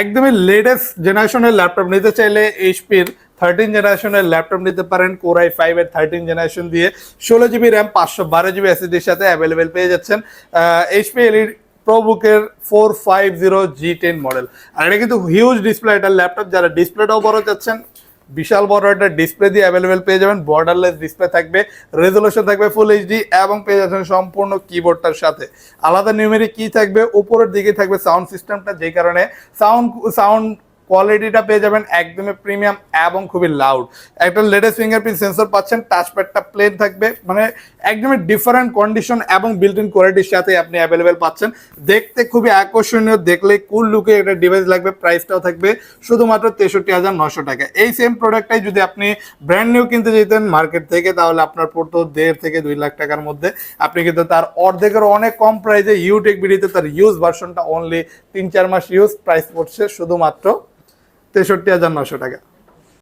একদমই লেটেস্ট জেনারেশনের ল্যাপটপ নিতে চাইলে এইচপির থার্টিন জেনারেশনের ল্যাপটপ নিতে পারেন কোরাই ফাইভ এর থার্টিন জেনারেশন দিয়ে। ষোলো জিবি র্যাম পাঁচশো বারো জিবি এসএসডির সাথে অ্যাভেলেবেল পেয়ে যাচ্ছেন। এইচপি এলই প্রোবুকের four five zero G ten model আর এটা কিন্তু হিউজ ডিসপ্লে এটা ল্যাপটপ যারা ডিসপ্লেটাও বড় চাচ্ছেন বিশাল বড় একটা ডিসপ্লে দিয়ে অ্যাভেলেবেল পেয়ে যাবেন। বর্ডারলেস ডিসপ্লে থাকবে রেজলিউশন থাকবে ফুল এইচডি এবং পেয়ে যাচ্ছেন সম্পূর্ণ কিবোর্ডটার সাথে। আলাদা নিউমেরিক কি থাকবে, উপরের দিকে থাকবে সাউন্ড সিস্টেমটা যে কারণে সাউন্ড সাউন্ড কোয়ালিটিটা পেয়ে যাবেন একদমই প্রিমিয়াম এবং খুবই লাউড একটা লেটেস্ট ফিঙ্গারপ্রিন্ট সেন্সর পাচ্ছেন টাচপ্যাডটা প্লেন থাকবে মানে একদমই ডিফারেন্ট কন্ডিশন এবং বিল্ট ইন কোয়ালিটির সাথে আপনি অ্যাভেলেবেল পাচ্ছেন। দেখতে খুবই আকর্ষণীয়, দেখলে কুল লুকে একটা ডিভাইস লাগবে প্রাইসটাও থাকবে শুধুমাত্র তেষট্টি হাজার নশো টাকা। এই সেম প্রোডাক্টটাই যদি আপনি ব্র্যান্ড নিউ কিনতে যেতেন মার্কেট থেকে, তাহলে আপনার পড়তো দেড় থেকে দুই লাখ টাকার মধ্যে। আপনি কিন্তু তার অর্ধেকের অনেক কম প্রাইসে ইউটেক বিডিতে তার ইউজ ভার্সনটা অনলি তিন চার মাস ইউজ প্রাইস পড়ছে শুধুমাত্র তেষট্টি হাজার নশো টাকা।